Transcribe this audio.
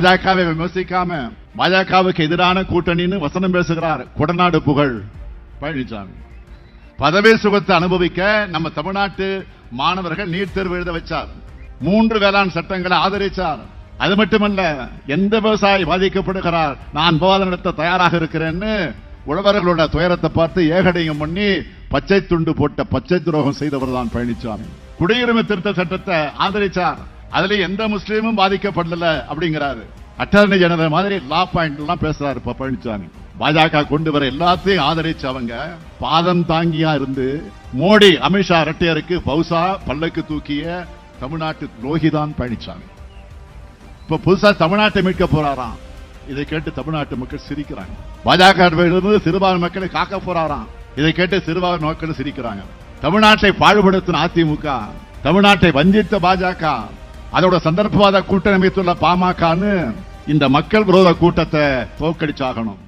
பாஜகவை விமர்சிக்காம பாஜகவுக்கு எதிரான கூட்டணின்னு வசனம் பேசுகிறார். கொடநாடு புகழ். பழனிசாமி பதவி சுகத்தை அனுபவிக்க நம்ம தமிழ்நாட்டு மாணவர்கள் நீட் தேர்வு எழுத வச்சார். மூன்று வேளாண் சட்டங்களை ஆதரிச்சார். அது மட்டுமல்ல எந்த விவசாயி பாதிக்கப்படுகிறார் நான் விவாதம் நடத்த தயாராக இருக்கிறேன்னு உழவர்களோட துயரத்தை பார்த்து ஏகடையும் பண்ணி பச்சை துண்டு போட்ட பச்சை துரோகம் செய்தவர் தான் பழனிசாமி குடியுரிமை திருத்த சட்டத்தை ஆதரிச்சார். அதுல எந்த முஸ்லீமும் பாதிக்கப்படல அப்படிங்கிறாரு. அட்டர்னி ஜெனரல் மாதிரி லா பாயிண்ட் எல்லாம் பேசுறாரு இப்ப பழனிசாமி பாஜக கொண்டு வர எல்லாத்தையும் ஆதரிச்சவங்க பாதம் தாங்கியா இருந்து மோடி அமித்ஷா ரெட்டையருக்கு பௌசா பல்லக்கு தூக்கிய தமிழ்நாட்டு துரோகிதான் பழனிசாமி இப்ப புதுசா தமிழ்நாட்டை மீட்க போறாராம். இதை கேட்டு தமிழ்நாட்டு மக்கள் சிரிக்கிறாங்க. பாஜக இருந்து சிறுபான்மை மக்களை காக்க போறாராம். இதை கேட்டு சிறுபான்மை மக்கள் சிரிக்கிறாங்க. தமிழ்நாட்டை பாழ்படுத்தின அதிமுக தமிழ்நாட்டை வஞ்சித்த பாஜக அதோட சந்தர்ப்பவாத கூட்டணி அமைத்துள்ள பாமகன்னு இந்த மக்கள் விரோத கூட்டத்தை தோக்கடிச்சாகணும்.